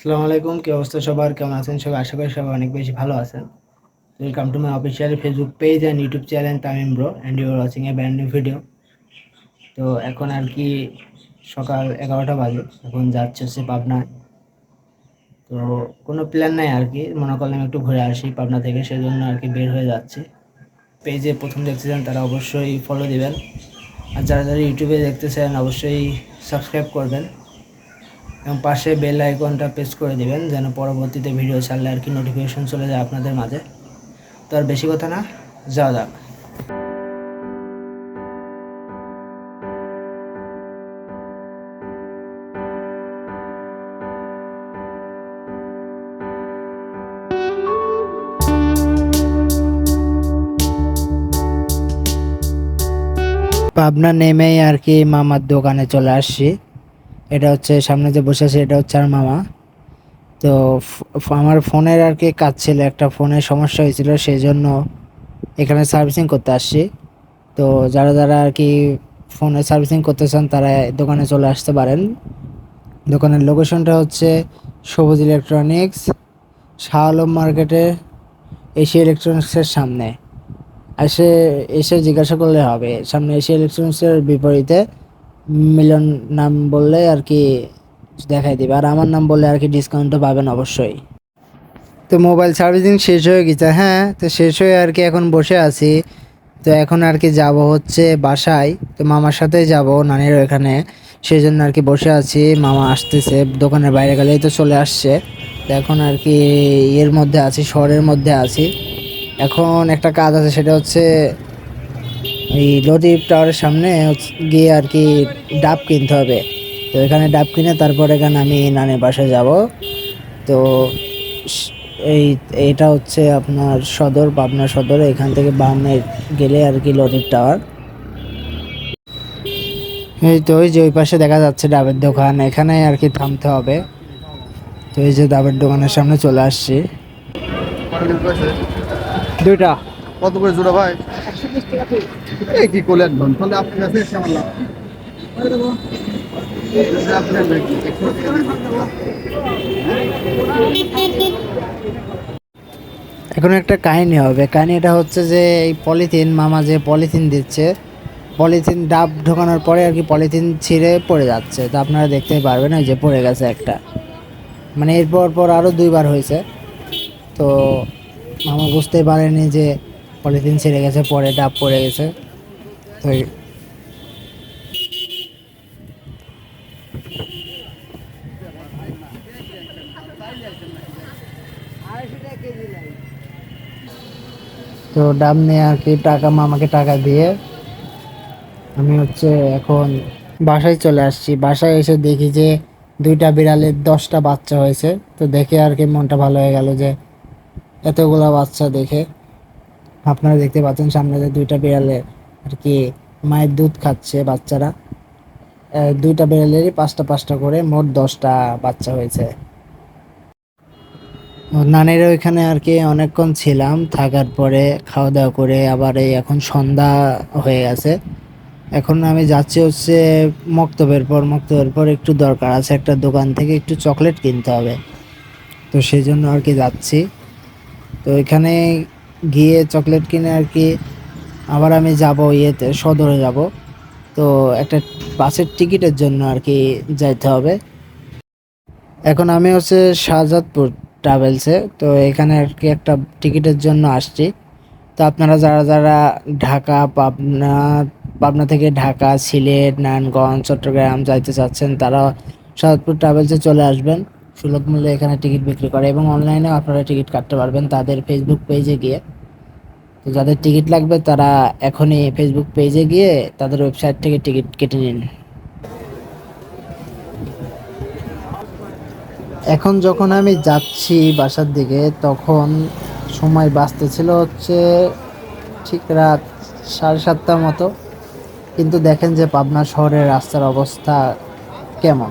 আসসালামু আলাইকুম, কি অবস্থা সবার? কেমন আছেন সবাই? আশা করি সবাই অনেক বেশি ভালো আছেন। Welcome to my official Facebook page and YouTube channel Tamim bro and you're watching a brand new video তো এখন আর কি সকাল এগারোটা বাজে, এখন যাচ্ছে হচ্ছে পাবনায়। তো কোনো প্ল্যান নাই আর কি, মনে করলাম একটু ঘুরে আসি পাবনা থেকে, সেজন্য আর কি বের হয়ে যাচ্ছে। পেজে প্রথম দেখতেছেন, তারা অবশ্যই ফলো দিবেন। আর যারা যারা ইউটিউবে দেখতেছেন, অবশ্যই সাবস্ক্রাইব করবেন। এবং পাশে বেল আইকনটা প্রেস করে দিবেন, যেন পরবর্তীতে ভিডিও ছাড়লে আর কি নোটিফিকেশন চলে যায় আপনাদের মাঝে। তো আর বেশি কথা না, যাওয়া যাক। পাবনা নেমেই আর কি মামার দোকানে চলে আসছি। এটা হচ্ছে, সামনে যে বসে আছে, এটা হচ্ছে আর মামা। তো আমার ফোনের আর কি কাজ ছিল, একটা ফোনের সমস্যা হয়েছিল সেই জন্য এখানে সার্ভিসিং করতে আসছি। তো যারা যারা আর কি ফোনে সার্ভিসিং করতে চান, তারা দোকানে চলে আসতে পারেন। দোকানের লোকেশনটা হচ্ছে সবুজ ইলেকট্রনিক্স শাহ আলম মার্কেটে, এশিয়া ইলেকট্রনিক্সের সামনে। এসে এসে জিজ্ঞাসা করলে হবে, সামনে এশিয়া ইলেকট্রনিক্সের বিপরীতে মিলন নাম বললে আর কি দেখাই দিবে। আর আমার নাম বললে আর কি ডিসকাউন্টও পাবেন অবশ্যই। তো মোবাইল সার্ভিসিং শেষ হয়ে গেছে হ্যাঁ? তো শেষ হয়ে আর কি এখন বসে আছি। তো এখন আর কি যাব হচ্ছে বাসায়। তো মামার সাথেই যাব নানির এখানে। সেই জন্য আর কি বসে আছি। মামা আসতেছে, দোকানের বাইরে গেলেই তো চলে আসছে। তো এখন আর কি এর মধ্যে আছি, শহরের মধ্যে আছি। এখন একটা কাজ আছে, সেটা হচ্ছে এই লতিফ টাওয়ারের সামনে গিয়ে আর কি ডাব কিনতে হবে। তো এখানে ডাব কিনে তারপর এখানে আমি নানের বাসায় যাব। তো এই এটা হচ্ছে আপনার সদর পাবনা সদর। এখান থেকে বামে গেলে আর কি লতিফ টাওয়ার। এই তো ওই যে ওই পাশে দেখা যাচ্ছে ডাবের দোকান। এখানে আর কি থামতে হবে। তো এই যে ডাবের দোকানের সামনে চলে আসছি। দুইটা। কত করে জোড়া ভাই? এখন একটা কাহিনী হবে। কাহিনীটা হচ্ছে যে এই পলিথিন, মামা যে পলিথিন দিচ্ছে, পলিথিন ডাব ঢোকানোর পরে আর কি পলিথিন ছিঁড়ে পড়ে যাচ্ছে। তো আপনারা দেখতেই পারবেন, ওই যে পড়ে গেছে একটা। মানে এরপর পর আরও দুইবার হয়েছে। তো মামা বুঝতেই পারেনি যে পলিথিন ছিঁড়ে গেছে, পরে ডাব পড়ে গেছে। তো তো ডাব নিয়ে আর কি টাকা, মামাকে টাকা দিয়ে আমি হচ্ছে এখন বাসায় চলে আসছি। বাসায় এসে দেখি যে দুইটা বিড়ালের দশটা বাচ্চা হয়েছে। তো দেখে আর কি মনটা ভালো হয়ে গেল যে এতগুলা বাচ্চা দেখে। আপনারা দেখতে পাচ্ছেন সামনে যে দুইটা বিড়ালে আর কি মায়ের দুধ খাচ্ছে বাচ্চারা। দুইটা বিড়ালেরই পাঁচটা পাঁচটা করে মোট দশটা বাচ্চা হয়েছে। নানির ওইখানে আর কি অনেকক্ষণ ছিলাম, থাকার পরে খাওয়া দাওয়া করে আবার এই এখন সন্ধ্যা হয়ে গেছে। এখন আমি যাচ্ছি হচ্ছে মক্তবের পর। মক্তবের পর একটু দরকার আছে, একটা দোকান থেকে একটু চকলেট কিনতে হবে। তো সেই জন্য আর কি যাচ্ছি। তো এখানে গিয়ে চকলেট কিনে আর কি আবার আমি যাব ইয়েতে, সদরে যাব। তো একটা বাসের টিকিটের জন্য আর কি যাইতে হবে। এখন আমি হচ্ছে শাহজাদপুর ট্রাভেলসে, তো এখানে আর কি একটা টিকিটের জন্য আসছি। তো আপনারা যারা যারা ঢাকা, পাবনা পাবনা থেকে ঢাকা, সিলেট, নারায়ণগঞ্জ, চট্টগ্রাম যাইতে চাচ্ছেন, তারা শাহজাদপুর ট্রাভেলসে চলে আসবেন। সুলভ মূল্যে এখানে টিকিট বিক্রি করে এবং অনলাইনেও আপনারা টিকিট কাটতে পারবেন তাদের ফেসবুক পেজে গিয়ে। তো যাদের টিকিট লাগবে তারা এখনই ফেসবুক পেজে গিয়ে তাদের ওয়েবসাইট থেকে টিকিট কেটে নিন। এখন যখন আমি যাচ্ছি বাসার দিকে, তখন সময় বাঁচতে ছিল হচ্ছে ঠিক রাত সাড়ে সাতটার মতো। কিন্তু দেখেন যে পাবনা শহরের রাস্তার অবস্থা কেমন।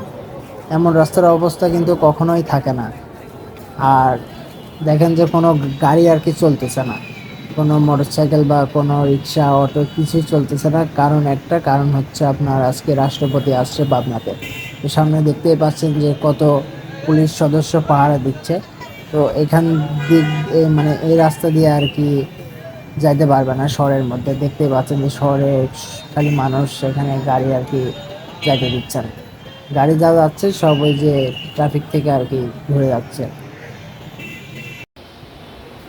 এমন রাস্তার অবস্থা কিন্তু কখনোই থাকে না। আর দেখেন যে কোনো গাড়ি আর কি চলতেছে না। কোনো মোটরসাইকেল বা কোনো রিক্সা, অটো কিছুই চলতেছে না। কারণ একটা কারণ হচ্ছে আপনার আজকে রাষ্ট্রপতি আসছে পাবনাতে তো সামনে দেখতেই পাচ্ছেন যে কত পুলিশ সদস্য পাহারা দিচ্ছে। তো এখান দিক মানে এই রাস্তা দিয়ে আর কি যাইতে পারবে না শহরের মধ্যে। দেখতে পাচ্ছেন যে শহরে খালি মানুষ এখানে গাড়ি আর কি যাইতে দিচ্ছে না। গাড়ি যা যাচ্ছে সব ওই যে ট্রাফিক থেকে আর কি ঘুরে যাচ্ছে।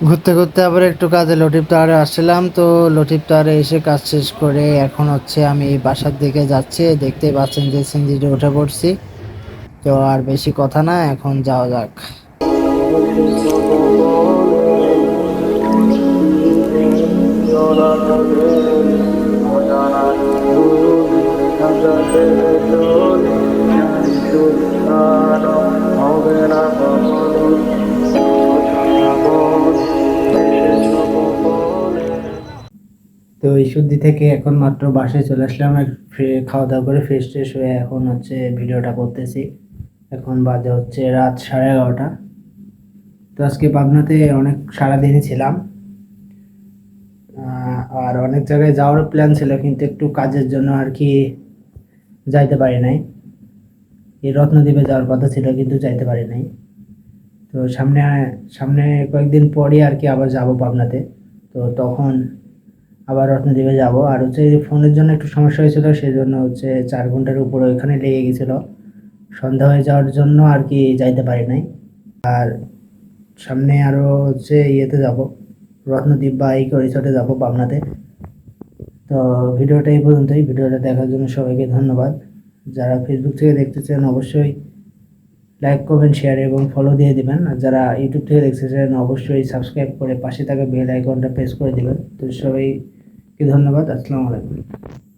ঘুরতে ঘুরতে আবার একটু কাজে লটিপ টাওয়ারে আসছিলাম, তো লটিপ টাওয়ারে এসে কাজ শেষ করে এখন হচ্ছে আমি বাসার দিকে যাচ্ছি, দেখতেই পাচ্ছেন যে সিঞ্জিতে উঠে পড়ছি। তো আর বেশি কথা না, এখন যাওয়া যাক। তো এই শুদ্ধি থেকে এখন মাত্র বাসায় চলে আসলাম খাওয়া দাওয়া করে ফ্রেশ ট্রেশ হয়ে এখন হচ্ছে ভিডিওটা করতেছি। এখন বাজে হচ্ছে রাত সাড়ে এগারোটা। তো আজকে পাবনাতে অনেক, সারাদিনই ছিলাম। আর অনেক জায়গায় যাওয়ার প্ল্যান ছিল, কিন্তু একটু কাজের জন্য আর কি যাইতে পারি নাই। এই রত্নদ্বীপে যাওয়ার কথা ছিল কিন্তু যাইতে পারি নাই। তো সামনে সামনে কয়েকদিন পরই আর কি আবার যাব পাবনাতে। তো তখন আবার রত্নদ্বীপে যাব। আর হচ্ছে ফোনের জন্য একটু সমস্যা হয়েছিল সেই জন্য হচ্ছে চার ঘণ্টার উপরে ওইখানে লেগে গেছিল। সন্ধ্যা হয়ে যাওয়ার জন্য আর কি যাইতে পারি নাই। আর সামনে আরও হচ্ছে ইয়েতে যাব, রত্নদ্বীপ বা এই রিসর্টে যাব পাবনাতে। তো ভিডিওটা এই পর্যন্তই। ভিডিওটা দেখার জন্য সবাইকে ধন্যবাদ। যারা ফেসবুক থেকে দেখতেছেন অবশ্যই লাইক কমেন্ট শেয়ার এবং ফলো দিয়ে দেবেন। আর যারা ইউটিউব থেকে দেখতেছেন অবশ্যই সাবস্ক্রাইব করে পাশে থাকা বেল আইকনটা প্রেস করে দেবেন। তো সবাইকে ধন্যবাদ। আসসালামু আলাইকুম।